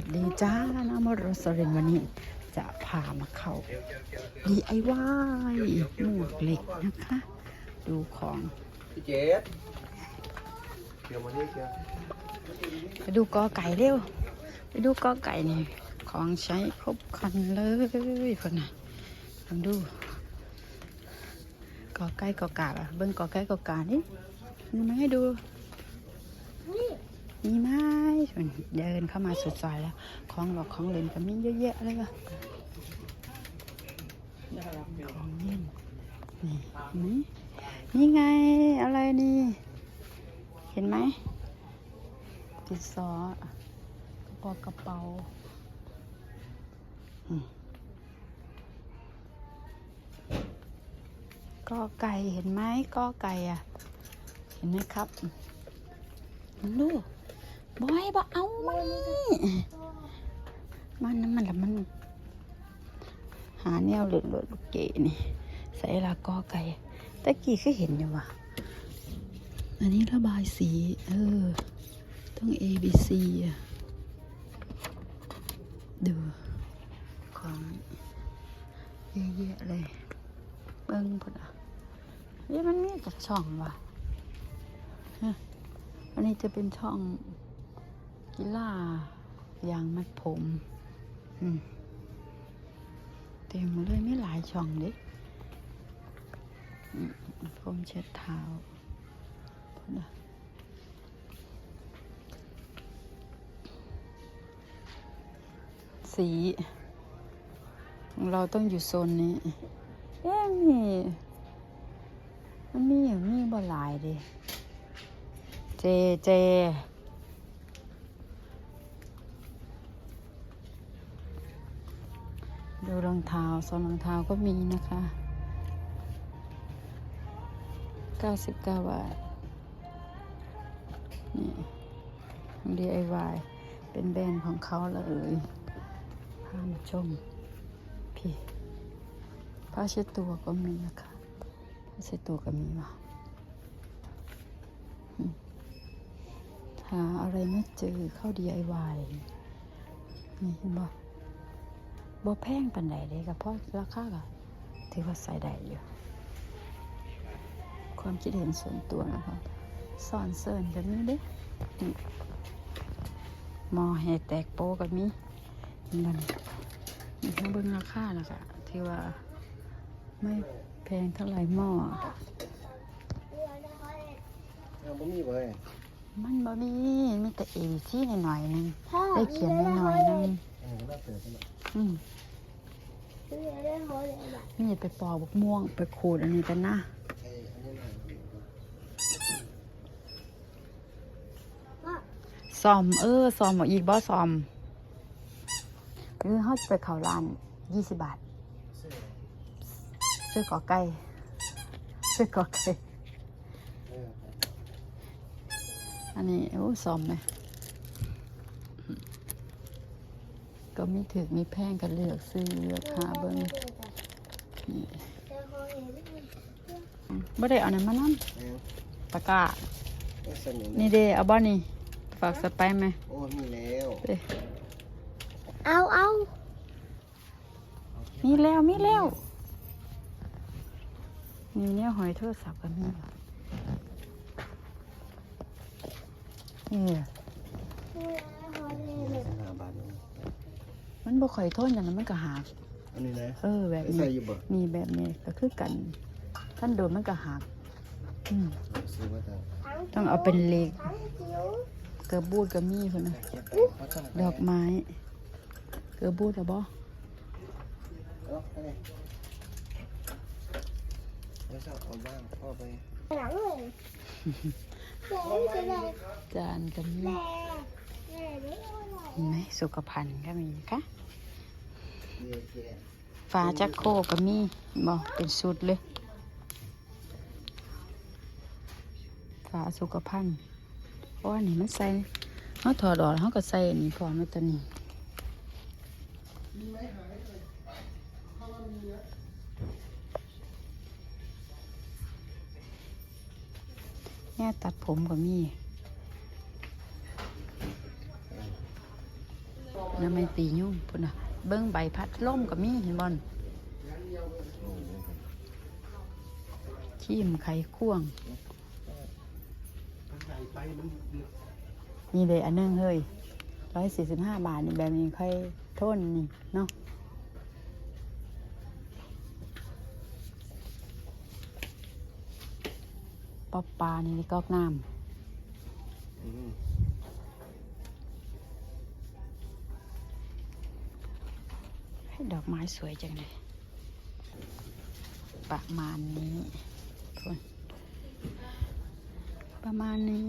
วัสดีจ้าน้ำมรสรินวันนี้จะพามาเข้า DIY หมวกเหล็กนะคะ ดูของพี่เจสเดี๋ยวมานี่เชียวไปดูกอไก่เร็ว ไปดูกอไก่นี่ ของใช้ครบครันเลยคนน่ะลองดูกอไก่กอกาเบิ้งกอไก่กอกานี่มีไหมาให้ดู มีไหมเดินเข้ามาสุดซอยแล้ว ของหลอกของเล่นก็มีเยอะแยะเลยว่ะของเล่นนี่นี่ไงอะไรนี่ เห็นไหมดินสอกระเป๋ากระเป๋ากอไก่เห็นไหมกอไก่อะ เห็นไหมครับลูก บอยบอเอามานี่มันน้ำมันละมัน หาแนวหลุดหลุดลูกเก๋นี่ ใส่ละกอไก่ตะกี้ก็เห็นอยู่ว่ะ อันนี้ระบายสี เออ ต้อง A B C อะ ดู ของเยอะแยะเลย เบิ้งพุ่นอะเฮ้ยมันมีจากช่องว่ะอันนี้จะเป็นช่อง กีฬายางมัดผมเต็มเลยไม่หลายช่องเดิผมเช็ดเท้าสีเราต้องอยู่โซนนี้เอ๊ะมีมันมีอยู่มีบ่หลายดิเจเจ ดูรองเท้าโซนรองเท้าก็มีนะคะ 99 บาท นี่ของ DIY เป็นแบรนด์ของเขาเลยพามาชม พี่ผ้าเช็ดตัวก็มีนะคะผ้าเช็ดตัวก็มีว่ะหาอะไรไม่เจอเข้า DIY นี่เห็นบ่ บ่แพงปันใดเลยกับเพราะราคาก็ถือว่าใส่ได้อยู่ ความคิดเห็นส่วนตัวนะคะสอนเสริญกันนี้เด้นี่หมอแหกแตกโปกับมีมันมีทั้งเบิ้งราคานะคะที่ว่าไม่แพงเท่าไหร่หม้อยังไม่มีเว้ยมันบ่มีมีแต่เอวิซี่หน่อยๆหนึงได้เขียนหน่อยๆหนึงเอืมนี่ไปปอกบกม่วง ไปขูดอันนี้กันนะซอม เออซอมอีกบ่ซอมหรือเขาจะไปเขาร้านยี่สิบบาทเสื้อซื้อกอไก่ซื้อกอไก่อออันนี้โอ้ซอมไหม ก็มีถึกมีแพงกันเลือกซื้อเลือกหาเบิ้งนี่บ่ได้เอานั้นมานั่นเออตะกร้าเออสนิมนี่เด้เอาบ่นี่ฝากสไปร์ไหมโอ้มีแล้วเด้เอาเอามีแล้วมีแล้วนี่เนี่ยหอยโทรศัพท์กันนี่ว่ะนี่ ห้าบาทนึง มัน บ่ค่อยทนอย่างนั้นมันก็หักอันนี้นะเออ แบบใส่นี้อยู่บ่มีแบบนี้ก็คือกันท่านโดนมันก็หักอืมซื้อมาแต่ต้องเอาเป็นเหล็กทั้งจิ๋วเกระบูดก็มีคนนะแค่เพราะต้องดอกไม้ เกระบูดหรอบ่เอาไปเลยแล้วจะเอาบ้างพ่อไปหลังเลยแม่จะได้จานก็มีแม่แม่ไม่เอา ห็นไหมสุขภัณฑ์ก็มีนะคะเยี่ยเยี่ยฟ้าจักโคก็มีบ่เป็นสุดเลยฟ้าสุขภัณฑ์เพราะว่านี่มันใส่เขาถอดออกเขาก็ใส่อันนี้พร้อมแล้ตัวนี้เนี่ยตัดผมก็มี แล้วไม่ตียุ่งพุ่นน่ะ เบิ้งใบพัดล่มกับมีเห็นบอลขีมไข่ควง นี่เลยอันนึงเฮ้ยร้อยสี่สิบห้าบาทนี่แบบนี้ค่อยทนนี่เนาะป๊อปปลานี่ก๊อกน้อื ดอกไม้สวยจังเลย ประมาณนี้พุ่นประมาณนี้